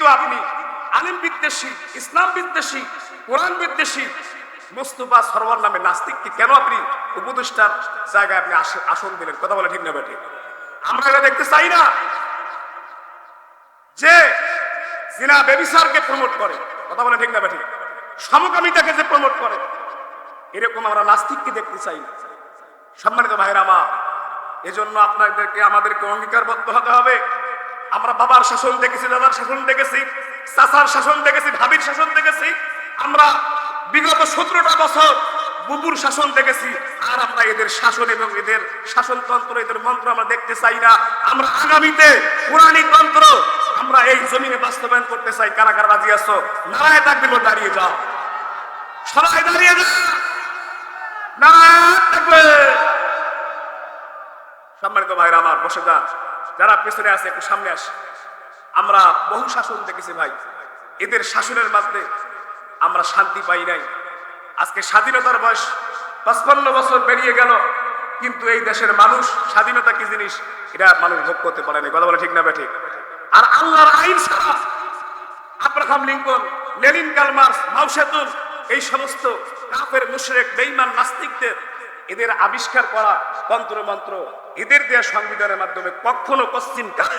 কিন্তু আপনি আলিম বিদ্বেষী, ইসলাম বিদ্বেষী, কোরআন বিদ্বেষী, মুস্তফা সরওয়ার নামে নাস্তিককে কেন আপনি উপদেষ্টার জায়গায় আপনি আসন দিলেন? কথা বলে ঠিক না বেঠে। আমরা এটা দেখতে চাই না যে জিনা বেবিসারকে প্রমোট করে। কথা বলে ঠিক না বেঠে। সমকামিতাকে যে প্রমোট করে। এরকম আমরা নাস্তিককে দেখতে চাই না? সম্মানিত ভাইরা আমার, এজন্য আপনাদেরকে, আমাদেরকে অঙ্গীকারবদ্ধ হতে হবে। আমরা বাবার শাসন দেখেছি, দাদার শাসন দেখেছি, চাচার শাসন দেখেছি, ভাবির শাসন দেখেছি, আমরা বিগত সতেরোটা বছর বুবুর শাসন দেখেছি, আর আমরা এদের শাসন এবং এদের শাসনতন্ত্র, এদের মন্ত্র আমরা দেখতে চাই না। আমরা আগামীতে পুরাণী তন্ত্র আমরা এই জমিনে বাস্তবায়ন করতে চাই। কারা কারা রাজি আছো? নারায় থাকবে দাঁড়িয়ে যাও। সবাই দাঁড়িয়ে যাও। নারায় থাকবে সম্মানিত ভাইরা আমার বসে যান। যারা পেছনে আছে, একটু সামনে আসে। আমরা বহু শাসন দেখেছি ভাই। এদের শাসনের মধ্যে আমরা শান্তি পাই নাই। আজকে স্বাধীনতার বয়স, পঁচপান্ন বছর পেরিয়ে গেল, কিন্তু এই দেশের মানুষ, স্বাধীনতা কি জিনিস? এটা মানুষ ভোগ করতে পারেনি কথা বলে ঠিক না বেঠিক আর আল্লাহর আইন ছাড়া Abraham Lincoln, Lenin Karl Marx Mao Tse tung এই সমস্ত কাফের, মুশরেক, বেঈমান, নাস্তিকদের এদের আবিষ্কার করা তন্ত্র মন্ত্র, এদের দেয়া সংবিধানের মাধ্যমে কখনো পশ্চিম কাল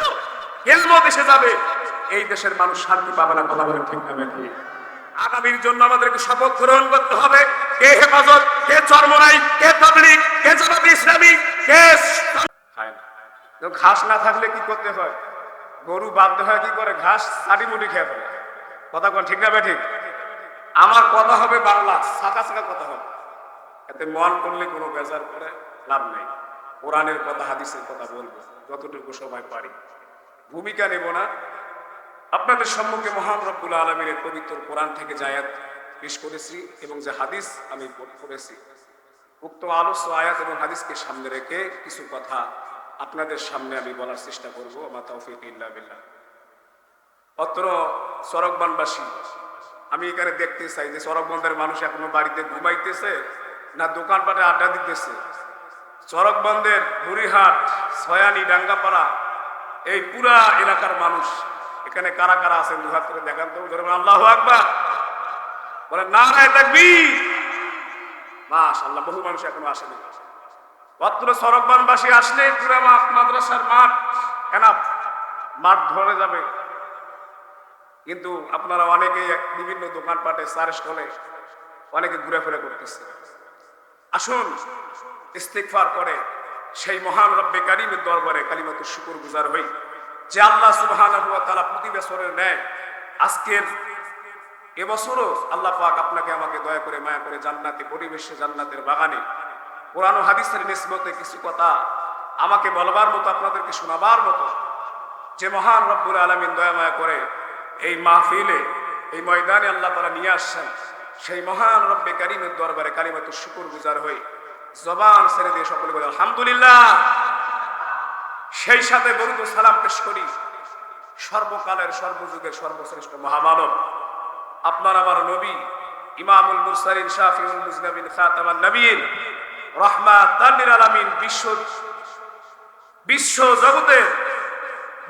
কেমন দেশে যাবে। এই দেশের মানুষ শান্তি পাবে না, কথা বলে ঠিক না ঠিক আগামীর জন্য আমাদেরকে শপথ গ্রহণ করতে হবে। কে হেফাজত, কে চরমরাই কে তাবলিগ, কে জামাত ইসলামী, কে ঘাস না থাকলে কি করতে হয়? গরু বাধ্য হয় কি করে? ঘাস মুটি খেয়ে ফেলে। কথা কোন ঠিক না ঠিক আমার কথা হবে বাংলা সাকা সাকা কথা হবে। এতে মন করলে কোনো বেজার করে লাভ নেই। কোরআনের কথা, হাদিসের কথা বলব, যতটুকু সময় পারি। ভূমিকা নেব না। আপনাদের সম্মুখে মহান রব্বুল আলমীর পবিত্র কোরআন থেকে জায়াত পেশ করেছি এবং যে হাদিস আমি করেছি উক্ত আলোচ্য আয়াত এবং হাদিসকে সামনে রেখে কিছু কথা আপনাদের সামনে আমি বলার চেষ্টা করব। আমার তৌফিক ইল্লা বিল্লাহ। অত্র সড়কবানবাসী, আমি এখানে দেখতে চাই যে সড়কবন্ধের মানুষ এখনও বাড়িতে ঘুমাইতেছে না দোকানপাটে আড্ডা দিতেছে। চরকবন্দের বুড়িহাট ছয়ানি ডাঙ্গাপাড়া, এই পুরা এলাকার মানুষ। এখানে কারা কারা আছেন দুহাত করে দেখান তো, ধরে আল্লাহ আকবার। বলে না থাকবি মাস আল্লাহ বহু মানুষ এখনও আসেনি। অত্র সড়কবানবাসী আসলে পুরা মাদ্রাসার মাঠ এনাফ মাঠ ধরে যাবে। কিন্তু আপনারা অনেকে বিভিন্ন দোকানপাটে চার স্টলে অনেকে ঘুরে ফিরে করতেছে। আসুন ইস্তিকফার করে সেই মহান রব্বে কারিমের দরবারে কালিমাত শুকুর গুজার হই। যে আল্লাহ সুবহানাহু ওয়া তাআলা প্রতি বছরের ন্যায় আজকের এবছরও আল্লাহ পাক আপনাকে আমাকে দয়া করে মায়া করে জান্নাতে, পরিবেশে, জান্নাতের বাগানে, কোরআন হাদিসের নিসবতে কিছু কথা আমাকে বলবার মতো, আপনাদেরকে শোনাবার মতো, যে মহান রব্বুল আলমিন দয়া মায়া করে এই মাহফিলে, এই ময়দানে আল্লাহ তারা নিয়ে আসছেন। সেই মহান রব্বে কারিমের দরবারে কারিমাত শুকুর গুজার হয়ে জবান ছেড়ে দিয়ে সকলে বলে, আলহামদুলিল্লাহ। সেই সাথে বরুদ সালাম পেশ করি। সর্বকালের, সর্বযুগের সর্বশ্রেষ্ঠ মহামানব। আপনার আমার নবী ইমামুল মুরসালিন, শাফিউল মুজনাবিন খাতামান নবীন রহমাত তান্নির আলামিন বিশ্ব বিশ্ব জগতের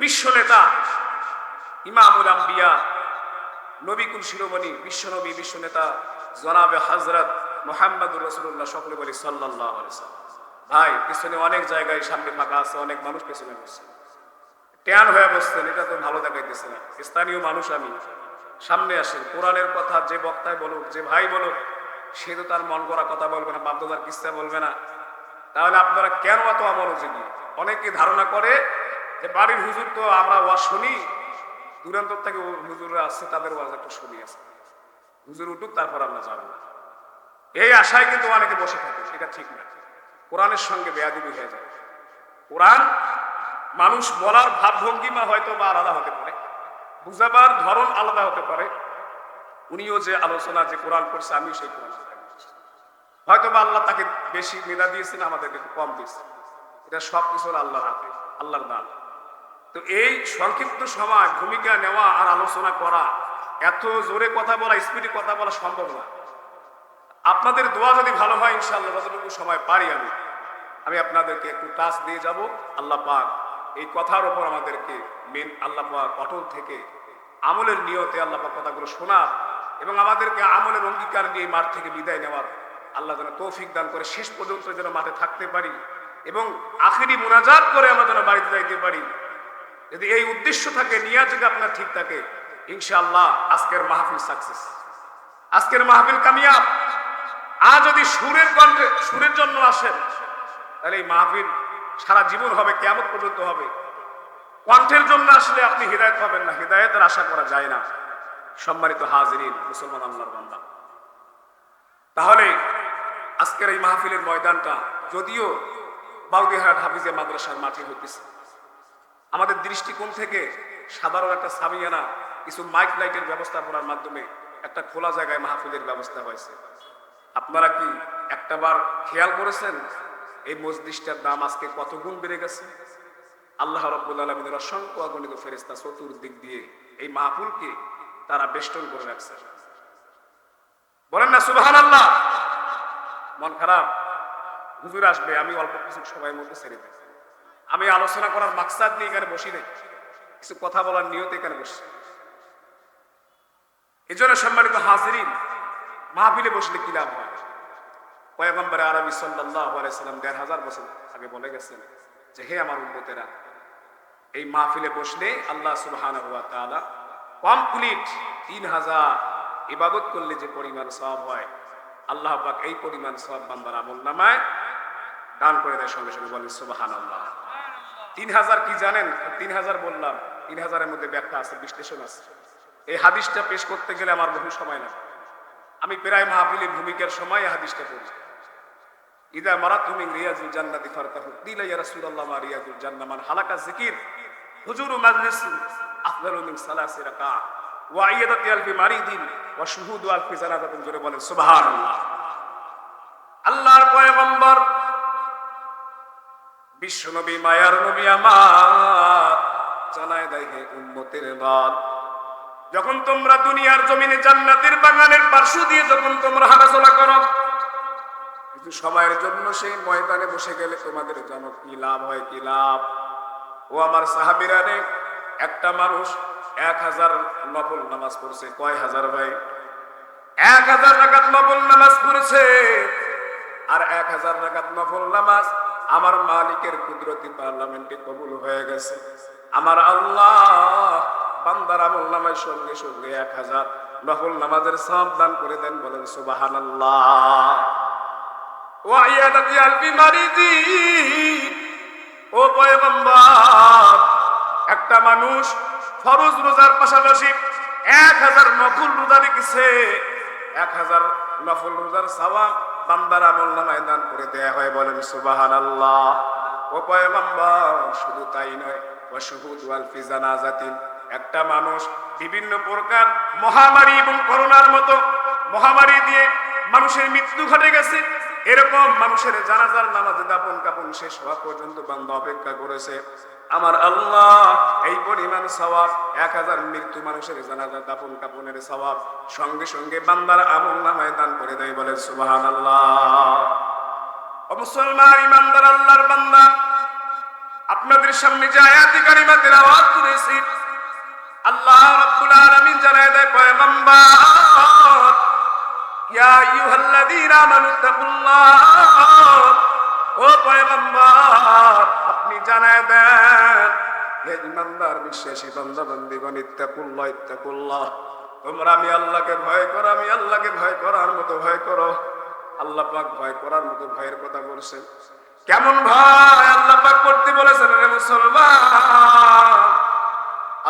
বিশ্ব নেতা ইমামুল আম্বিয়া নবীকুল শিরোমণি, বিশ্বনবী বিশ্ব নেতা জনাবে হজরত মোহাম্মদুর রসুল্লাহ সকলে বলি সাল্লাহ ভাই, পিছনে অনেক জায়গায় সামনে ফাঁকা আছে, অনেক মানুষ পেছনে বসছে। ট্যান হয়ে বসছেন, এটা তো ভালো দেখাইতেছে না। স্থানীয় মানুষ আমি, সামনে আসেন, কোরআনের কথা যে বক্তায় বলুক, যে ভাই বলুক, সে তো তার মন করা কথা বলবে না বাধ্যতার কিস্তা বলবে না। তাহলে আপনারা কেন এত অমনোযোগী? অনেকে ধারণা করে যে বাড়ির হুজুর তো আমরা ওয়া শুনি দূরান্তর থেকে হুজুররা আসছে, তাদের ওয়াজ একটু শুনি আছে। হুজুর উঠুক, তারপর আমরা যাব এই আশায় কিন্তু অনেকে বসে থাকে, সেটা ঠিক না। কোরআনের সঙ্গে বেয়াদিবি হয়ে যায়। কোরআন মানুষ বলার ভাবভঙ্গিমা হয়তো বা আলাদা হতে পারে, বুঝাবার ধরন আলাদা হতে পারে। উনিও যে আলোচনা, যে কোরআন করছে আমি সেই কোরআন হয়তো বা আল্লাহ তাকে বেশি মেধা দিয়েছেন, আমাদেরকে কম দিয়েছে এটা সব কিছু আল্লাহর হাতে, আল্লাহর তো এই সংক্ষিপ্ত সময় ভূমিকা নেওয়া আর আলোচনা করা, এত জোরে কথা বলা, স্পিডে কথা বলা সম্ভব না। আপনাদের দোয়া যদি ভালো হয় ইনশাল্লাহ যতটুকু সময় পারি আমি আমি আপনাদেরকে একটু টাচ দিয়ে যাব। আল্লাহ পাক এই কথার ওপর আমাদেরকে মেন, আল্লাহ পাক অটল থেকে আমলের নিয়তে আল্লাহ পাক কথাগুলো শোনার এবং আমাদেরকে আমলের অঙ্গীকার নিয়ে মাঠ থেকে বিদায় নেওয়ার আল্লাহ যেন তৌফিক দান করে শেষ পর্যন্ত যেন মাঠে থাকতে পারি এবং আখেরি মোনাজাত করে আমরা যেন বাড়িতে যাইতে পারি। যদি এই উদ্দেশ্য থাকে নিয়া যদি আপনার ঠিক থাকে, ইনশাআল্লাহ আজকের মাহফিল সাকসেস আজকের মাহফিল কামিয়াব। আর যদি সুরের কণ্ঠে, সুরের জন্য আসেন, তাহলে এই মাহফিল সারা জীবন হবে কেমন পর্যন্ত হবে। কণ্ঠের জন্য আসলে আপনি হৃদায়ত পাবেন না, হৃদায়তের আশা করা যায় না। সম্মানিত হাজিরিন, মুসলমান আল্লাহর বান্দা। তাহলে আজকের এই মাহফিলের ময়দানটা যদিও বাউদিহাট হাফিজে মাদ্রাসার মাঠে হইতেছে আমাদের দৃষ্টিকোণ থেকে সাধারণ একটা সামিয়ানা কিছু মাইক লাইটের ব্যবস্থাপনার মাধ্যমে একটা খোলা জায়গায় মাহফিলের ব্যবস্থা হয়েছে। আপনারা কি একটাবার খেয়াল করেছেন এই মসজিদটার দাম আজকে কত গুণ বেড়ে গেছে? আল্লাহ রব্বুল আলমিনের অসংখ্য অগণিত ফেরিস্তা চতুর্দিক দিয়ে এই মাহফুলকে তারা বেষ্টন করে রাখছে। বলেন না সুবাহান আল্লাহ মন খারাপ? হুজুর আসবে, আমি অল্প কিছু সময়ের মধ্যে ছেড়ে দেব আমি আলোচনা করার মাকসাদ নিয়ে এখানে বসি নাই। কিছু কথা বলার নিয়তে এখানে বসছি এই জন্য সম্মানিত হাজিরিন, মাহফিলে বসলে কি লাভ হয়? পয়গম্বরে আরবি সাল্লাহ আলাইসাল্লাম দেড় হাজার বছর আগে বলে গেছেন যে, হে আমার উন্নতেরা এই মাহফিলে বসলে আল্লাহ সুবহান হুয়া তাআলা কমপ্লিট তিন হাজার ইবাদত করলে যে পরিমাণ সব হয়, আল্লাহ পাক এই পরিমাণ সব বান্দার আমল নামায় দান করে দেয় সঙ্গে সঙ্গে বলেন সুবাহান আল্লাহ তিন হাজার কি জানেন? তিন হাজার বললাম। তিন হাজারের মধ্যে ব্যাখ্যা আছে, বিশ্লেষণ আছে। এই হাদিসটা পেশ করতে গেলে আমার বহু সময় লাগে। আমি প্রায় মাহফিলে ভূমিকার সময় হাদিসটা পড়ি। ইদা মারা তুমি রিয়াজুল জান্নাতি ফারতাহু। দিলা ইয়া রাসূলুল্লাহ মা রিয়াজুল জান্নাহ হালাকা যিকির। হুজুরু মাজলিস আফদালু মিন সালাসি রাকা ওয়া আইয়াদাতি আলফি মারিদিন ওয়া শুহুদু আলফি জানাজাতিন। জোরে বলেন, সুবহানাল্লাহ। আল্লাহর পয়গম্বর বিশ্বনবী, মায়ার নবী আমার জানায় দেয় হে উম্মতের যখন তোমরা দুনিয়ার জমিনে জান্নাতের বাগানের পার্শ্ব দিয়ে যখন তোমরা হাঁটাচলা করো, কিছু সময়ের জন্য সেই ময়দানে বসে গেলে তোমাদের জানো কি লাভ হয়, কি লাভ? ও আমার সাহাবিরা একটা মানুষ এক হাজার নফল নামাজ পড়ছে, কয় হাজার ভাই? এক হাজার রাকাত নফল নামাজ পড়ছে, আর এক হাজার রাকাত নফল নামাজ আমার মালিকের কুদরতি পার্লামেন্টে কবুল হয়ে গেছে। আমার আল্লাহ বান্দার আমল নামের সঙ্গে সঙ্গে এক হাজার নফল নামাজের সব দান করে দেন, বলেন সুবাহান ও একটা মানুষ ফরজ রোজার পাশাপাশি এক হাজার নফল রোজা রেখেছে। এক হাজার নফল রোজার সওয়াব বান্দার আমল নামায় দান করে দেয়া হয় বলেন সুবাহান আল্লাহ ও পয়গম্বর, শুধু তাই নয় ও ওয়াল ফি জানাজাতিন একটা মানুষ বিভিন্ন প্রকার মহামারী এবং করোনার মতো মহামারী দিয়ে মানুষের মৃত্যু ঘটে গেছে। এরকম মানুষের জানাজার নামাজে দাপন কাপন শেষ হওয়া পর্যন্ত বান্দা অপেক্ষা করেছে। আমার আল্লাহ, এই পরিমাণ সওয়াব, এক হাজার মৃত্যু মানুষের জানাজা দাপন কাপনের সওয়াব। সঙ্গে সঙ্গে বান্দার আমল নামায় দান করে দেয় বলে সুবাহান আল্লাহ আপনাদের সামনে যে আয়াতি আওয়াজ তুলেছি, আল্লাহ রাব্বুল আলামিন জানায় দেয়, পয়গম্বর, ইয়া আইয়ুহাল্লাযীনা আমানু তাকুল্লাহ, ও পয়গম্বর, আপনি জানায় দেন, হে ইমানদার বিশ্বাসী বান্দা বান্দিগণ ইত্তাকুল্লাহ ইত্তাকুল্লাহ, তোমরা আমি আল্লাহকে ভয় করো, আমি আল্লাহকে ভয় করার মতো ভয় করো। আল্লাহ পাক ভয় করার মতো ভয়ের কথা বলছেন কেমন ভয় আল্লাহ পাক করতে বলেছেন রে মুসলমান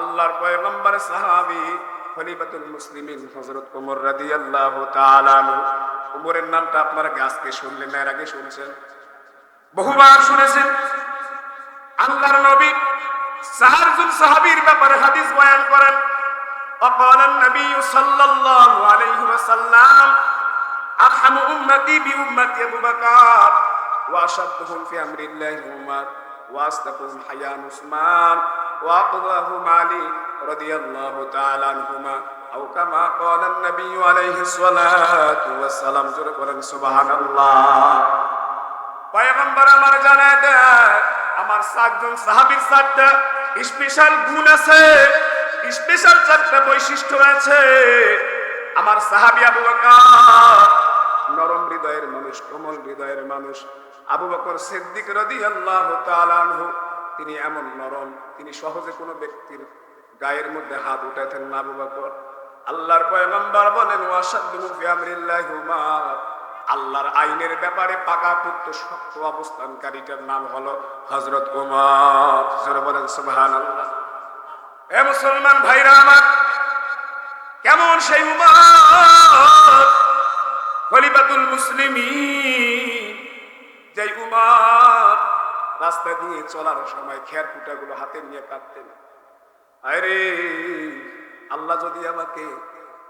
আল্লাহর পয়গম্বর সাহাবী খলিফাতুল মুসলিমিন হযরত ওমর রাদিয়াল্লাহু তাআলা আনহু ওমরের নামটা আপনারা আজকে শুনলেন না এর আগে শুনছেন বহুবার শুনেছেন আল্লাহর নবী সাহারজুল সাহাবীর ব্যাপারে হাদিস বয়ান করেন وقال النبي صلى الله عليه وسلم আরহামু উম্মতি বি উম্মতি আবু বকর। ওয়া আশাদুহুম ফি আমরিল্লাহি উমর। ওয়া আসদাকুহুম হায়ান উসমান। ওয়া আকদাহুম আলী রাদিয়াল্লাহু তাআলা আনহুমা। আও কামা ক্বালা নবী আলাইহি সালাতু ওয়া সালাম জোরে বলেন, সুবহানাল্লাহ। পয়গম্বর আমার জানায় দেয় আমার সাতজন সাহাবীর সাতটা স্পেশাল গুণ আছে, স্পেশাল চারটা বৈশিষ্ট্য আছে। আমার সাহাবি আবু বকর নরম হৃদয়ের মানুষ, কোমল হৃদয়ের মানুষ। আবু বকর সিদ্দিক তাআলা আনহু, তিনি এমন নরম, তিনি সহজে কোনো ব্যক্তির গায়ের মধ্যে হাত উঠাতেন না আবু বকর। আল্লাহর পয়গম্বর বলেন আল্লাহর আইনের ব্যাপারে পাকাপুক্ত শক্ত অবস্থানকারীটার নাম হলো হযরত উমর। জোরে বলেন, সুবহানাল্লাহ। এ মুসলমান ভাইরা আমার, কেমন সেই উমর? খলিফাতুল মুসলিমিন যে উমর রাস্তা দিয়ে চলার সময় খেয়ার কুটাগুলো হাতে নিয়ে কাটতেন আরে, আল্লাহ যদি আমাকে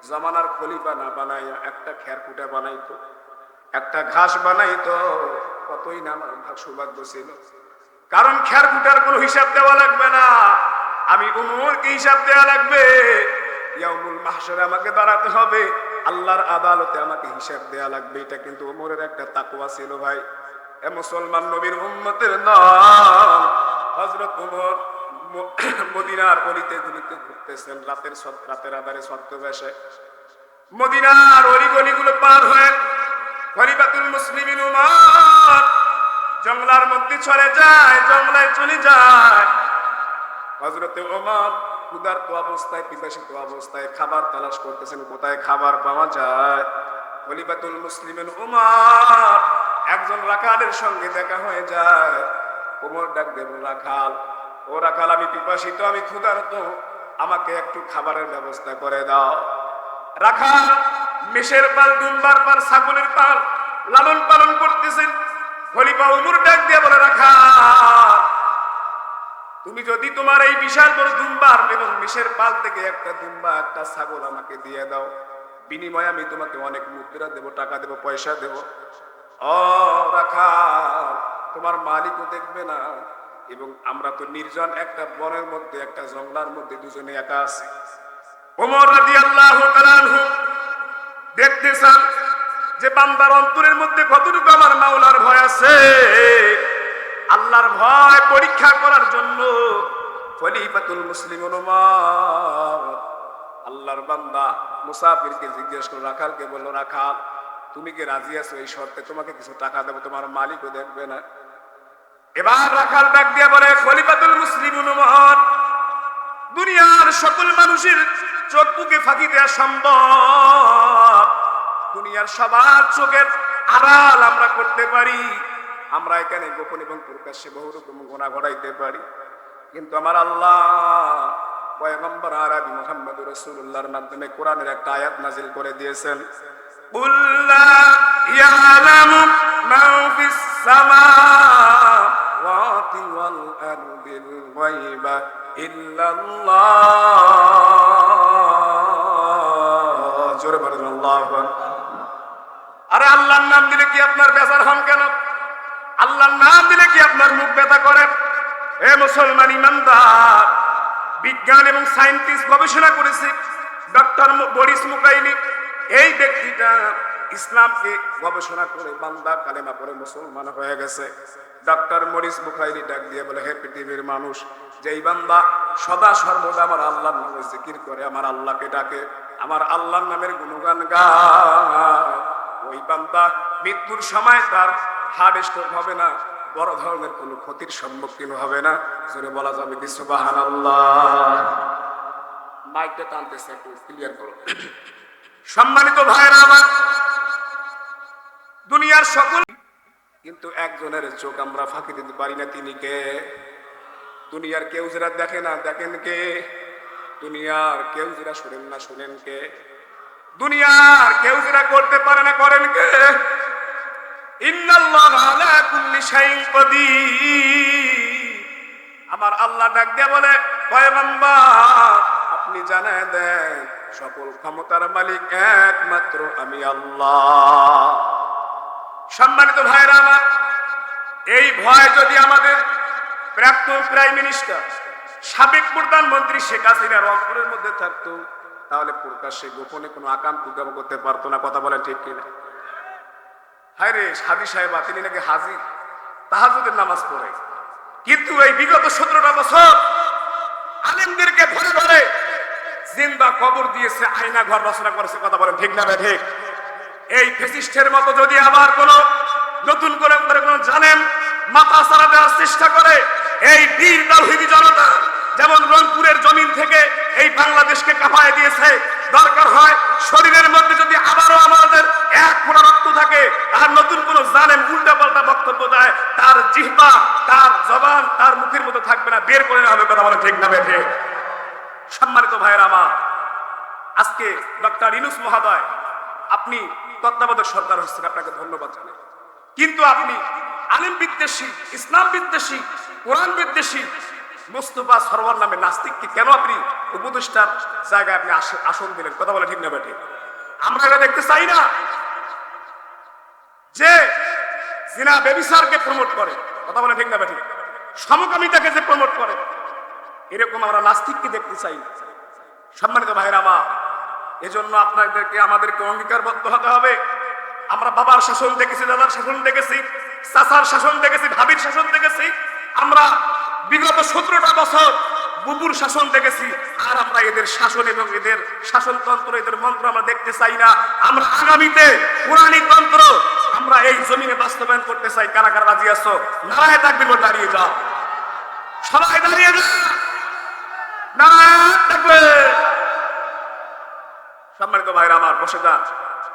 জমানার খলিফা না বানাইয়া একটা খেয়ার কুটা বানাইতো, একটা ঘাস বানাইতো, কতই না আমার ভাগ সৌভাগ্য ছিল। কারণ খেয়ার কুটার কোনো হিসাব দেওয়া লাগবে না। আমি উমরকে হিসাব দেওয়া লাগবে। ইয়াউমুল মাহশরে আমাকে দাঁড়াতে হবে। আল্লাহর আদালতে আমাকে হিসাব দেয়া লাগবে, এটা কিন্তু ওমরের একটা তাকওয়া ছিল ভাই। এ মুসলমান নবীর উম্মতের নাম, হযরত উমর মদিনার অলিতে গলিতে ঘুরতেছেন, রাতের রাতের আধারে ছদ্মবেশে মদিনার অলি গলিগুলো পার হয়ে খলিফাতুল মুসলিমিন উমর জঙ্গলার মধ্যে চলে যায়, জঙ্গলায় চলে যায়। হজরতে ওমর ক্ষুধার্ত অবস্থায়, পিপাসিত অবস্থায় খাবার তালাশ করতেছেন, কোথায় খাবার পাওয়া যায়? খলিফাতুল মুসলিমের উমর, একজন রাখালের সঙ্গে দেখা হয়ে যায়। ওমর ডাক দেব রাখাল, ও রাখাল, আমি পিপাসিত, আমি ক্ষুধার্ত, আমাকে একটু খাবারের ব্যবস্থা করে দাও। রাখাল মেষের পাল, দুম্বার পাল, ছাগলের পাল লালন পালন করতেছেন। খলিফা উমর ডাক দিয়ে বলে রাখা তুমি যদি তোমার এই বিশাল বড় দুম্বার এবং মিশের পাল থেকে একটা দুম্বা, একটা ছাগল আমাকে দিয়ে দাও। বিনিময়ে আমি তোমাকে অনেক মুদ্রা দেব, টাকা দেব, পয়সা দেব। ও রাখা তোমার মালিকও দেখবে না। এবং আমরা তো নির্জন একটা বনের মধ্যে, একটা জঙ্গলার মধ্যে দুজনে একা আছি। ওমর রাদিয়াল্লাহু তাআলা আনহু দেখতেছেন যে বান্দার অন্তরের মধ্যে কতটুকু আমার মাওলার ভয় আছে। আল্লাহর ভয় পরীক্ষা করার জন্য খলিফাতুল মুসলিম আল্লাহর বান্দা মুসাফিরকে জিজ্ঞেস করে, রাখালকে বলল, রাখাল, তুমি কি রাজি আছো এই শর্তে? তোমাকে কিছু টাকা দেবো, তোমার মালিকও দেখবে না। এবার রাখাল ডাক দিয়ে বলে, খলিফাতুল মুসলিম দুনিয়ার সকল মানুষের চোখ মুখে ফাঁকি দেওয়া সম্ভব। দুনিয়ার সবার চোখের আড়াল আমরা করতে পারি। আমরা এখানে গোপন এবং প্রকাশ্যে বহু রকম গোনা ঘটাইতে পারি। কিন্তু আমার আল্লাহ পয়গম্বর আরবি মোহাম্মদ রসুল্লাহর মাধ্যমে কোরআনের একটা আয়াত নাজিল করে দিয়েছেন। আরে আল্লাহর নাম দিলে কি আপনার বেচার হন কেন? আল্লাহর নাম দিলে কি আপনার মুখ ব্যথা করে? এ মুসলমান ইমানদার, বিজ্ঞান এবং সায়েন্টিস্ট গবেষণা করেছে ডক্টর বরিস মুকাইনি এই ব্যক্তিটা ইসলামকে গবেষণা করে বান্দা কালেমা পরে মুসলমান হয়ে গেছে। ডক্টর মরিস বুখাইরি ডাক দিয়ে বলে, হে পৃথিবীর মানুষ, যেই বান্দা সদা সর্বদা আমার আল্লাহর নামে জিকির করে, আমার আল্লাহকে ডাকে, আমার আল্লাহর নামের গুণগান গা ওই বান্দা মৃত্যুর সময় তার হার্ট স্ট্রোক হবে না, বড় ধরনের কোনো ক্ষতির সম্মুখীন হবে না। জোরে বলা যাবে কি মাইকটা টানতেছে একটু ক্লিয়ার করো। সম্মানিত ভাইরা আমার, দুনিয়ার সকল কিন্তু একজনের চোখ আমরা ফাঁকি দিতে পারি না, তিনি কে? দুনিয়ার কেউ যারা দেখে না, দেখেন কে? দুনিয়ার কেউ যারা শুনেন না, শুনেন কে? দুনিয়ার কেউ যারা করতে পারে না, করেন কে? আমার আল্লাহ ডাক দিয়ে বলে আপনি জানায় দেন, সকল ক্ষমতার মালিক একমাত্র আমি আল্লাহ। সম্মানিত ভাইরা আমার, এই ভয় যদি আমাদের প্রাক্তন প্রাইম মিনিস্টার, সাবেক প্রধানমন্ত্রী শেখ হাসিনার অন্তরের মধ্যে থাকতো, তাহলে প্রকাশ্যে গোপনে কোনো আকাম করতে পারতো না, কথা বলে ঠিক কিনা? হায় রে হাজি সাহেব, তিনি নাকি হাজি। তাহাজুদের নামাজ পড়ে। কিন্তু এই বিগত সতেরোটা বছর আলেমদেরকে ধরে ধরে জিন্দা কবর দিয়েছে, আয়না ঘর রচনা করেছে, কথা বলেন ঠিক না ঠিক এই ফেসিস্টের মতো যদি আবার কোন নতুন করে কোন জানেন মাথা সারা দেওয়ার চেষ্টা করে, এই বীর তাওহিদি জনতা যেমন রংপুরের জমিন থেকে এই বাংলাদেশকে কাঁপায় দিয়েছে দরকার হয়, শরীরের মধ্যে যদি আবারও আমাদের এক ফোঁটা রক্ত থাকে আর নতুন কোন জানেন উল্টা পাল্টা বক্তব্য দেয়, তার জিহ্বা, তার জবান, তার মুখের মতো থাকবে না, বের করে হবে কথা বলে ঠিক না বেঠে। সম্মানিত ভাইয়ের আমার, আজকে ডক্টর ইনুস মহাদয়, আপনি তত্ত্বাবধায়ক সরকার হচ্ছেন, আপনাকে ধন্যবাদ জানাই। কিন্তু আপনি আলিম বিদ্বেষী, ইসলাম বিদ্বেষী, কোরআন বিদ্বেষী মোস্তফা সরওয়ার নামে নাস্তিককে কেন আপনি উপদেষ্টার জায়গায় আপনি আস- আসন দিলেন? কথা বলে ঠিক না বেটে আমরা এটা দেখতে চাই না। যে জিনা বেবিসারকে প্রমোট করে, কথা বলে ঠিক না বেটে সমকামিতাকে যে প্রমোট করে, এরকম আমরা নাস্তিককে দেখতে চাই। সম্মানিত ভাইরা আমার, এজন্য আপনাদেরকে, আমাদেরকে অঙ্গীকারবদ্ধ হতে হবে। আমরা বাবার শাসন দেখেছি, দাদার শাসন দেখেছি, চাচার শাসন দেখেছি, ভাবির শাসন দেখেছি। আমরা বিগত সতেরোটা বছর বুবুর শাসন দেখেছি। আর আমরা এদের শাসন এবং এদের শাসনতন্ত্র, এদের মন্ত্র আমরা দেখতে চাই না। আমরা আগামীতে পুরানি তন্ত্র আমরা এই জমিনে বাস্তবায়ন করতে চাই। কারা কারা রাজি আছো? নারায় থাকবে দাঁড়িয়ে যাও। সবাই দাঁড়িয়ে যাও। থাকবে সম্মানিত ভাইরা আমার, বসে যান।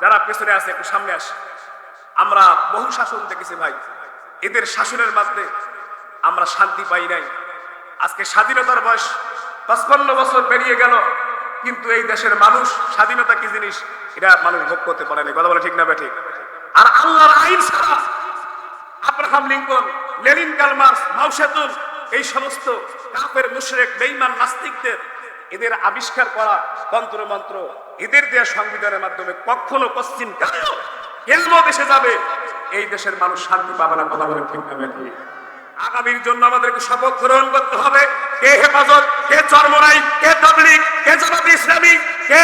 যারা পেছনে আছে, একটু সামনে আসে আমরা বহু শাসন দেখেছি ভাই। এদের শাসনের মধ্যে আমরা শান্তি পাই নাই। আজকে স্বাধীনতার বয়স, পঁচপান্ন বছর পেরিয়ে গেল, কিন্তু এই দেশের মানুষ স্বাধীনতা কি জিনিস, এটা মানুষ ভোগ করতে পারেনি কথা বলে ঠিক না বেঠিক আর আল্লাহর আইন ছাড়া Abraham Lincoln, Lenin Karl Marx Mao Tse tung এই সমস্ত কাফের, মুশরেক, বেঈমান, নাস্তিকদের, এদের আবিষ্কার করা তন্ত্র মন্ত্র এদের দেয়া সংবিধানের মাধ্যমে কখনো পশ্চিম কালেও কেন্দ্র দেশে যাবে? এই দেশের মানুষ শান্তি পাবে না, কথা বলে ঠিক না বেঠিক আগামীর জন্য আমাদেরকে শপথ গ্রহণ করতে হবে। কে হেফাজত, কে চরমরাই কে তবলিক কে জামাত ইসলামী, কে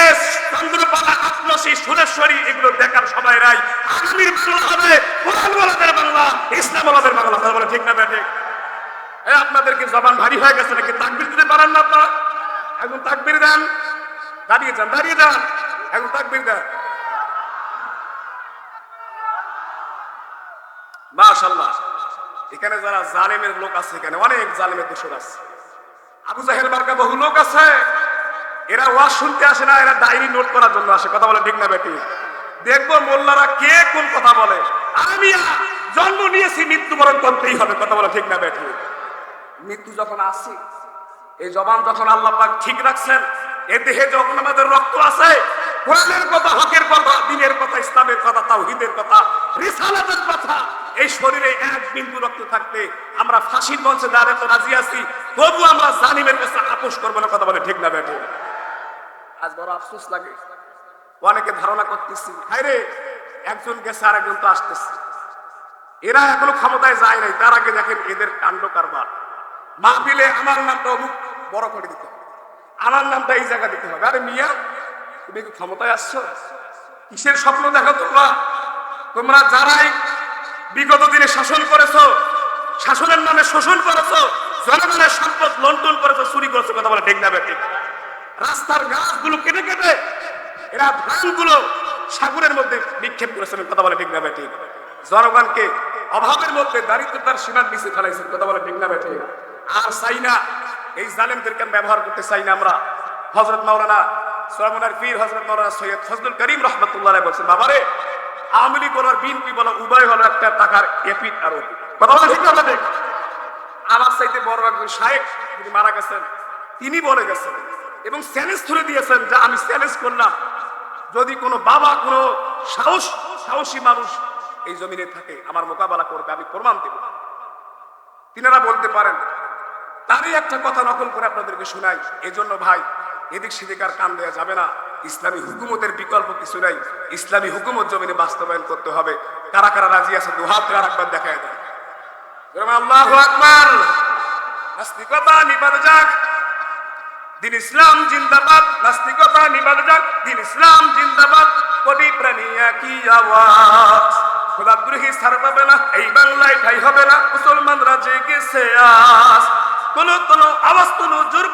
চন্দ্রপালা আত্মসী সুরেশ্বরী, এগুলো দেখার সবাই রাই আগামীর বাংলা হবে কোরআন বলাদের বাংলা ইসলাম বলাদের বাংলা। কথা বলে ঠিক না বেঠে এই আপনাদেরকে জবান ভারী হয়ে গেছে নাকি? তাকবির দিতে পারেন না আপনারা? এখন তাকবির দেন। দাঁড়িয়ে যান দাঁড়িয়ে যান। এখন তাকবির দেন। মাশাল্লাহ এখানে যারা জালেমের লোক আছে এখানে, অনেক জালেমের দোষর আছে। আবু জাহেল বার্কা বহু লোক আছে। এরা ওয়াজ শুনতে আসে না, এরা ডায়েরি নোট করার জন্য আসে। কথা বলে ঠিক না, বেটি? দেখব মোল্লারা কে কোন কথা বলে। আমি জন্ম নিয়েছি, মৃত্যুবরণ করতেই হবে। কথা বলে ঠিক না, বেটি? মৃত্যু যখন আসছে এই জবান যখন আল্লাহ পাক ঠিক রাখছেন, এ দেহে যখন আমাদের রক্ত আছে, কোরআনের কথা, হকের কথা, দিনের কথা, ইসলামের কথা, তাওহীদের কথা, রিসালাতের বিন্দু রক্ত থাকতে আমরা ফাঁসির মঞ্চে তো রাজি আছি। তবু আমরা জালিমের কাছে আপোষ করব না, কথা বলে ঠিক না বেটে আজ বড় আফসোস লাগে। অনেকে ধারণা করতেছি হায়রে একজন গেছে আর একজন তো আসতেছে। এরা এখনও ক্ষমতায় যায় নাই, তার আগে দেখেন এদের কাণ্ড কারবার। মাহফিলে আমার নামটা অমুক, বড় করে দিতে হবে। আমার নামটা এই জায়গা দিতে হবে। আরে মিয়া, তুমি কি ক্ষমতায় আসছো? কিসের স্বপ্ন দেখো তোমরা? তোমরা যারাই বিগত দিনে শাসন করেছ, শাসনের নামে শোষণ করেছ, জনগণের সম্পদ লন্ডন করেছ, চুরি করেছ, কথা বলে ঠিক না ঠিক রাস্তার গাছগুলো কেটে কেটে এরা ধানগুলো সাগরের মধ্যে নিক্ষেপ করেছেন কথা বলে ঠিক না ঠিক জনগণকে অভাবের মধ্যে দারিদ্রতার সীমার নিচে ফেলাইছেন কথা বলে ঠিক না ঠিক আর চাই না, এই জালেমদেরকে ব্যবহার করতে চাই না আমরা। হজরত মাওলানা সোলামুনার পীর হজরত মাওলানা সৈয়দ ফজলুল করিম রহমতুল্লাহ বলছেন, বাবারে আওয়ামী লীগ বলার বলা উভয় হলো একটা টাকার এপিট আর আমার বড় একজন শায়েক, তিনি মারা গেছেন। তিনি বলে গেছেন এবং চ্যালেঞ্জ ধরে দিয়েছেন যে আমি চ্যালেঞ্জ করলাম। যদি কোনো বাবা, কোনো সাহস, সাহসী মানুষ এই জমিনে থাকে, আমার মোকাবেলা করবে, আমি প্রমাণ দেব। তিনারা বলতে পারেন, তারই একটা কথা নকল করে আপনাদেরকে শোনাই। এজন্য ভাই এদিক সেদিক আর কান দেওয়া যাবে না। ইসলামী হুকুমতের বিকল্প কিছু নাই। ইসলামী হুকুমত জমিনে বাস্তবায়ন করতে হবে। কারা কারা রাজি আছে দুহাত আর একবার যাক। দিন ইসলাম জিন্দাবাদ। নাস্তিকতা নিবাদ যাক। দিন ইসলাম জিন্দাবাদ। না। এই বাংলায় ঠাই হবে না। মুসলমানরা জেগেছে আস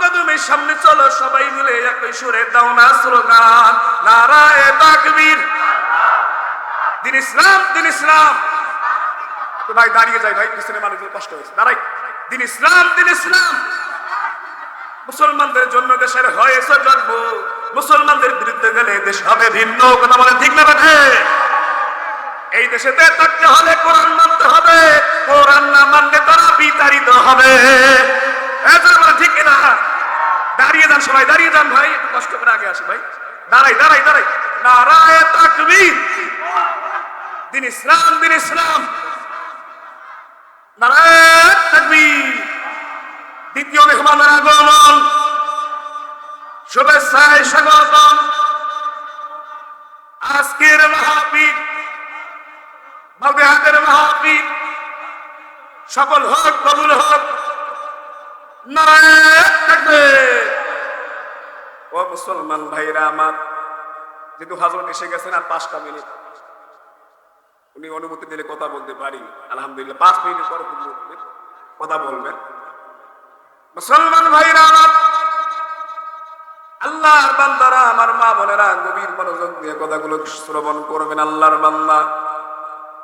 কদমে সামনে চলো, সবাই মিলে একই সুরে দাও না স্লোগান। নারায় তাকবীর। দিন ইসলাম দিন ইসলাম। তো ভাই, দাঁড়িয়ে ভাই, পিছনে মানুষের কষ্ট হয়েছে। দাঁড়াই। দিন ইসলাম দিন ইসলাম। মুসলমানদের জন্য দেশের হয়েছে জন্ম। মুসলমানদের বিরুদ্ধে গেলে দেশ হবে ভিন্ন। কথা বলে ঠিক না এই দেশেতে থাকতে হলে কোরআন মানতে হবে। কোরআন না মানলে তারা বিতাড়িত হবে। ঠিক না দাঁড়িয়ে যান সবাই, দাঁড়িয়ে যান ভাই, একটু কষ্ট করে আগে আসি ভাই। দাঁড়াই দাঁড়াই দাঁড়াই। নারায় ইসলাম ইসলাম। নারায় দ্বিতীয় আজকের মাহফিল মালদেহাতের সফল হোক কবুল হোক ও মুসলমান ভাইরা আমার, যেহেতু হাজরত এসে গেছেন আর পাঁচটা মিনিট, উনি অনুমতি দিলে কথা বলতে পারি। আলহামদুলিল্লাহ, পাঁচ মিনিট পরে কথা বলবেন। মুসলমান ভাইরা আমার, আল্লাহর বান্দারা, আমার মা বোনেরা গভীর মনোযোগ দিয়ে কথাগুলো শ্রবণ করবেন, আল্লাহর বান্দা।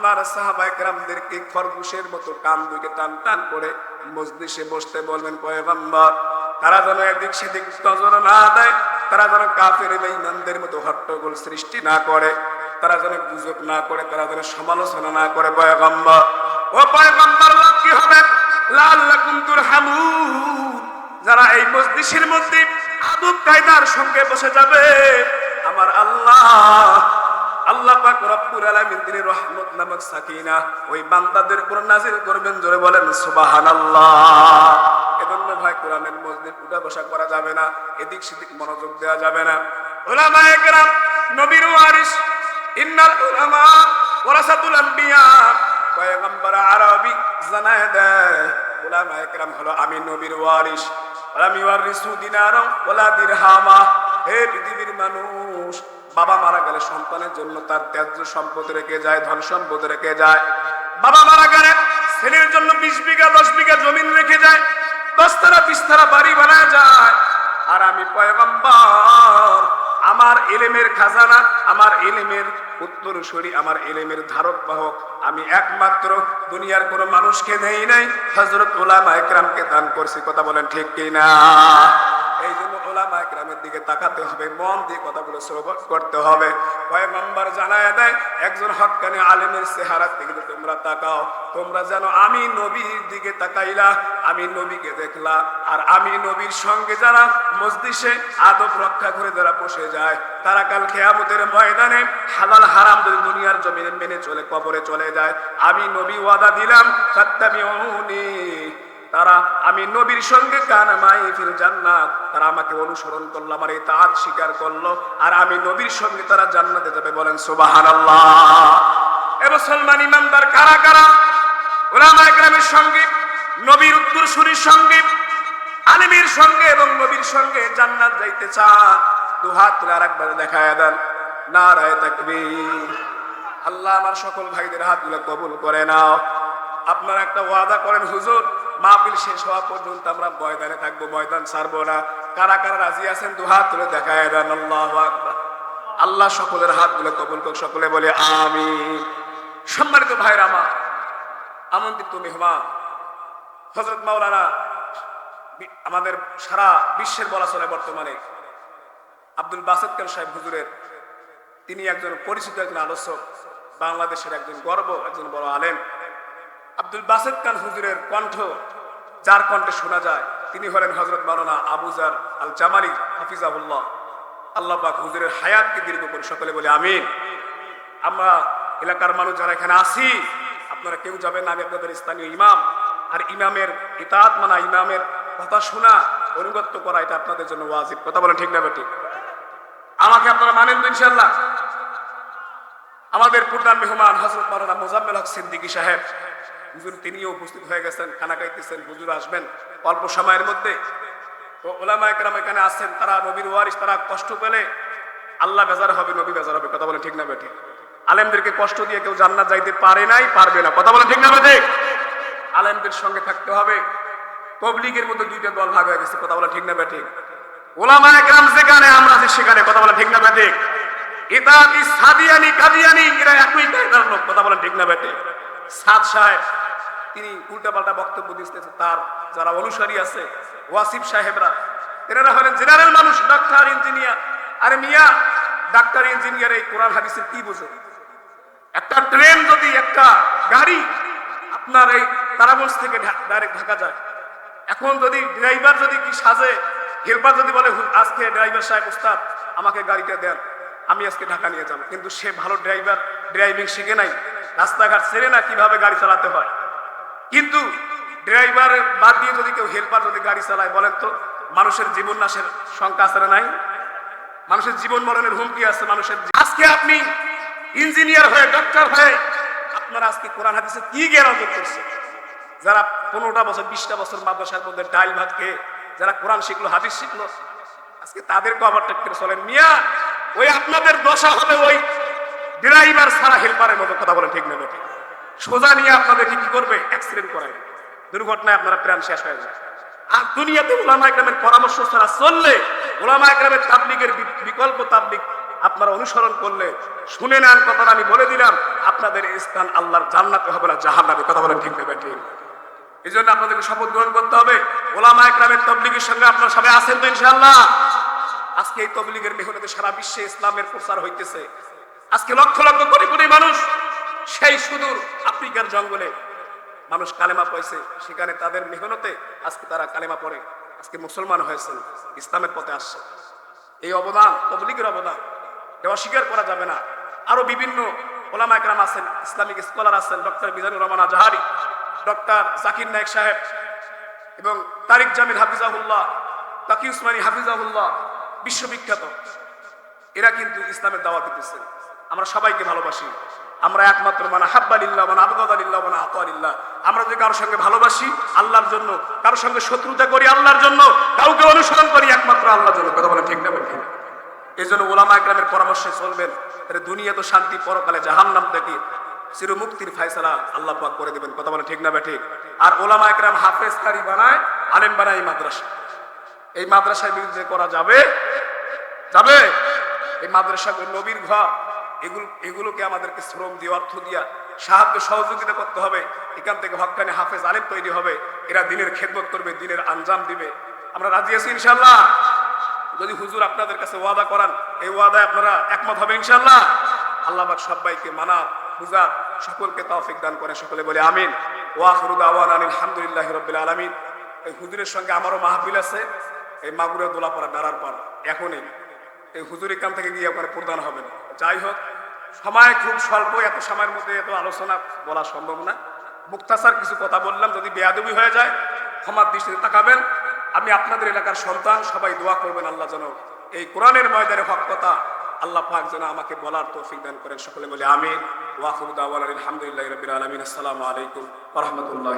আপনার সাহাবায়ে কেরামদেরকে খরগোশের মতো কান দুইকে টান টান করে মজলিসে বসতে বলবেন, পয়গম্বর, তারা যেন এদিক সেদিক নজর না দেয়, তারা যেন কাফের বেঈমানদের মতো হট্টগোল সৃষ্টি না করে, তারা যেন গুজব না করে, তারা যেন সমালোচনা না করে, পয়গম্বর, ও পয়গম্বর কি হবে? লাল লাল্লাকুম তুরহামুন। যারা এই মসজিদের মধ্যে আদব কায়দার সঙ্গে বসে যাবে, আমার আল্লাহ আল্লাহ পাক রব্বুল আলামিন তিনি রহমত নামক সাকিনা, ওই বান্দাদের উপর করবেন, জোরে বলেন, সুবহানাল্লাহ। এজন্য ভাই, কোরআনের উঠা বসা করা যাবে না, এদিক সেদিক মনোযোগ দেওয়া যাবে না। উলামায়ে কেরাম, নবীর ওয়ারিস ইন্নাল উলামা ওয়ারাসাতুল পয়গম্বর আরবি হলো আমি নবীর ওয়ারিস আমি ওয়ারিসু ওলা দিরহামা, হে পৃথিবীর মানুষ বাবা মারা গেলে সন্তানের জন্য তার ত্যায্য সম্পদ রেখে যায়, ধন সম্পদ রেখে যায়। বাবা মারা গেলে ছেলের জন্য বিশ বিঘা, দশ বিঘা জমিন রেখে যায়। দশতারা বিশতারা বাড়ি বানায় যায়। আর আমি পয়গম্বর, আমার এলেমের খাজানা, আমার এলেমের উত্তরসূরি, আমার এলেমের ধারক বাহক। আমি একমাত্র দুনিয়ার কোনো মানুষকে নেই নাই। হজরত ওলামা একরামকে দান করছি। কথা বলেন ঠিক কি না এই জন্য একরামের দিকে তাকাতে হবে, মন দিয়ে কথাগুলো শ্রবণ করতে হবে। পয়গম্বর জানায় দেয়, একজন হক্কানি আলেমের চেহারার দিকে তোমরা তাকাও, তোমরা জানো আমি নবীর দিকে তাকাইলা, আমি নবীকে দেখলা, আর আমি নবীর সঙ্গে যারা মসজিষে আদব রক্ষা করে যারা বসে যায়, তারা কাল খেয়ামতের ময়দানে হালাল হারাম যদি দুনিয়ার জমিনে মেনে চলে, কবরে চলে যায়। আমি নবী ওয়াদা দিলাম, ফাত্তাবিউনি। তারা, আমি নবীর সঙ্গে জান্নাত। তারা আমাকে অনুসরণ করল, আমার এই তাঁত স্বীকার করল, আর আমি নবীর সঙ্গে তারা জান্নাতে যাবে বলেন, সুবহানাল্লাহ। এ মুসলমান ইমানদার কারা কারা? ওলামা একরামের সঙ্গে, নবীর উত্তরসূরির সঙ্গে, আলিমের সঙ্গে এবং নবীর সঙ্গে জান্নাত যাইতে চান। দুহাত তুলে আর একবার দেখায় দেন, নারায় তাকবীর। আল্লাহ আমার সকল ভাইদের হাতগুলো কবুল করে নাও। আপনারা একটা ওয়াদা করেন, হুজুর মাহফিল শেষ হওয়া পর্যন্ত আমরা ময়দানে থাকব, ময়দান ছাড়বো না। কারা কারা রাজি আছেন? দু হাত তুলে দেখায় দেন, আল্লাহ আল্লাহ সকলের হাতগুলো কবুল করুক, সকলে বলে আমি সম্মানিত ভাইরা আমার, আমন্ত্রিত মেহমান হজরত মাওলানা আমাদের সারা বিশ্বের বলা চলে বর্তমানে, আব্দুল বাসেদ খান সাহেব হুজুরের। তিনি একজন পরিচিত একজন আলোচক বাংলাদেশের একজন গর্ব, একজন বড় আলেম। আব্দুল বাসেদ খান হুজুরের কণ্ঠ, যার কণ্ঠে শোনা যায়, তিনি হলেন হজরত মাওলানা আবুজার আল জামালি হাফিজাহুল্লাহ। আল্লাহ পাক হুজুরের হায়াতকে দীর্ঘ করে সকলে বলে আমিন। আমরা এলাকার মানুষ যারা এখানে আছি, আপনারা কেউ যাবেন আমি আপনাদের স্থানীয় ইমাম। আর ইমামের ইতাত মানা, ইমামের কথা শোনা, অনুগত্য করা, এটা আপনাদের জন্য ওয়াজিব। কথা বলেন ঠিক না বেটি আমাকে আপনারা মানেন তো ইনশাল্লাহ আমাদের প্রধান মেহমান হজরত মারানা মোজাম্মেল হক সিদ্দিকী সাহেব। হুজুর তিনিও উপস্থিত হয়ে গেছেন, খানা খাইতেছেন, হুজুর আসবেন। অল্প সময়ের মধ্যে তো ওলামা একরাম এখানে আসছেন, তারা নবীর ওয়ারিস তারা কষ্ট পেলে আল্লাহ বেজার হবে, নবী বেজার হবে, কথা বলে ঠিক না বেঠে? আলেমদেরকে কষ্ট দিয়ে কেউ জান্নাত যাইতে পারে নাই, পারবে না, কথা বলে ঠিক না বেঠে? আলেমদের সঙ্গে থাকতে হবে। তবলিগের মধ্যে দুইটা দল ভাগ হয়ে গেছে, কথা বলে ঠিক না বেঠে? ওলামা একরাম যেখানে, আমরা আছি সেখানে, কথা বলে ঠিক না বেঠে? ইতাদি সাদিয়ানি কাদিয়ানি, এরা একই লোক কথা বলেন ঠিক না বেটে সাদ সাহেব, তিনি উল্টাপাল্টা বক্তব্য দিতেছে তার যারা অনুসারী আছে, ওয়াসিফ সাহেবরা, এনারা হলেন জেনারেল মানুষ, ডাক্তার, ইঞ্জিনিয়ার। আরে মিয়া, ডাক্তার, ইঞ্জিনিয়ার এই কোরআন হাদিসের কি বোঝে? একটা ট্রেন যদি একটা গাড়ি আপনার এই তারাগঞ্জ থেকে ডাইরেক্ট ঢাকা যায়, এখন যদি ড্রাইভার যদি কি সাজে, হেল্পার যদি বলে আজকে ড্রাইভার সাহেব উস্তাদ আমাকে গাড়িটা দেন, আমি আজকে ঢাকা নিয়ে যাব। কিন্তু সে ভালো ড্রাইভার, ড্রাইভিং শিখে নাই রাস্তাঘাট ছেড়ে না কীভাবে গাড়ি চালাতে হয়? কিন্তু ড্রাইভার বাদ দিয়ে যদি কেউ হেল্পার যদি গাড়ি চালায় বলেন তো, মানুষের জীবন নাশের শঙ্কা আছে নাই? মানুষের জীবন মরণের হুমকি আছে মানুষের আজকে আপনি ইঞ্জিনিয়ার হয়ে, ডক্টর হয়ে, আপনারা আজকে কোরআন হাদিসে কি জ্ঞান অর্জন করছে যারা পনেরোটা বছর, বিশটা বছর মাদ্রাসার মধ্যে ডাইল ভাত খেয়ে, যারা কোরআন শিখলো, হাদিস শিখলো, আজকে তাদেরকে আবার করে চলেন। মিয়া, ওই আপনাদের দশা হবে ওই ড্রাইভার ছাড়া হেল্পারের মতো কথা বলে ঠিক না সোজা নিয়ে আপনাদেরকে কি করবে? অ্যাক্সিডেন্ট করাবে দুর্ঘটনায় আপনারা প্রাণ শেষ হয়ে যাবে। আর দুনিয়াতে ওলামা একরামের পরামর্শ ছাড়া চললে, ওলামা একরামের তাবলিগের বিকল্প তাবলিগ আপনারা অনুসরণ করলে, শুনে নেন কথাটা আমি বলে দিলাম, আপনাদের স্থান আল্লাহর জান্নাতে হবে না, জাহান্নামে। কথা বলেন ঠিক নেবে ঠিক এই জন্য আপনাদেরকে শপথ গ্রহণ করতে হবে, ওলামা একরামের তবলিগের সঙ্গে আপনারা সবাই আছেন তো ইনশাআল্লাহ? আজকে এই তবলিগের মেহনতে সারা বিশ্বে ইসলামের প্রচার হইতেছে। আজকে লক্ষ লক্ষ কোটি কোটি মানুষ সেই সুদূর আফ্রিকার জঙ্গলে মানুষ কালেমা পাইছে সেখানে তাদের মেহনতে আজকে তারা কালেমা পড়ে। আজকে মুসলমান হয়েছে ইসলামের পথে আসছে। এই অবদান, তবলিগের অবদান, এটা অস্বীকার করা যাবে না। আরও বিভিন্ন ওলামা একরাম আছেন, ইসলামিক স্কলার আছেন, ডক্টর মিজানুর রহমান আজহারি, ডক্টর জাকির নায়ক সাহেব, এবং তারিক জামিল হাফিজাহুল্লাহ তাকি উসমানী হাফিজাহুল্লাহ, বিশ্ববিখ্যাত। এরা কিন্তু ইসলামের দাওয়াত দিতেছে আমরা সবাইকে ভালোবাসি। আমরা একমাত্র মানে হাব্বালিল্লাহ মানে আবগাদালিল্লাহ মানে আতালিল্লাহ আমরা যদি কারোর সঙ্গে ভালোবাসি, আল্লাহর জন্য, কারোর সঙ্গে শত্রুতা করি, আল্লাহর জন্য, কাউকে অনুসরণ করি, একমাত্র আল্লাহর জন্য। কথা বলে ঠিক না বলি এই জন্য ওলামা একরামের পরামর্শে চলবেন দুনিয়া তো শান্তি, পরকালে জাহান্নাম থেকে চির মুক্তির ফায়সালা আল্লাহ পাক করে দেবেন। কথা বলে ঠিক না ঠিক? আর ওলামা একরাম হাফেজ কারি বানায়, আলেম বানায় এই মাদ্রাসা। এই মাদ্রাসায় বিরুদ্ধে করা যাবে? যাবে? এই মাদ্রাসা নবীর ঘর। এগুলো, এগুলোকে আমাদেরকে শ্রম দিয়ে, অর্থ দিয়া, সাহায্য, সহযোগিতা করতে হবে। এখান থেকে হকানি হাফেজ আলেম তৈরি হবে। এরা দিনের খেদমত করবে, দিনের আঞ্জাম দিবে। আমরা রাজি আছি ইনশাল্লাহ যদি হুজুর আপনাদের কাছে ওয়াদা করান, এই ওয়াদায় আপনারা একমত হবে ইনশাল্লাহ আল্লাহ সবাইকে মানা বুঝা সকলকে তৌফিক দান করে সকলে বলে আমিন। ওয়াখিরু দাওয়ানা আলহামদুলিল্লাহি রাব্বিল আলামিন। এই হুজুরের সঙ্গে আমারও মাহফিল আছে। এই মাগুরে দোলাপাড়া, বেড়ার পর এখনই। এই হুজুর এখান থেকে গিয়ে ওখানে প্রদান হবেন যাই হোক সময় খুব স্বল্প, এত সময়ের মধ্যে এত আলোচনা বলা সম্ভব না। মুক্তাসার কিছু কথা বললাম, যদি বেয়াদবি হয়ে যায়, ক্ষমার দৃষ্টিতে তাকাবেন। আমি আপনাদের এলাকার সন্তান, সবাই দোয়া করবেন আল্লাহ যেন এই কোরআনের ময়দানে হক কথা আল্লাহ পাক যেন আমাকে বলার তৌফিক দান করেন। সকলে বলে আমিন। ওয়াকুদ আলহামদুলিল্লাহ রবিল আলমিন। আসসালামু আলাইকুম রহমতুল্লাহ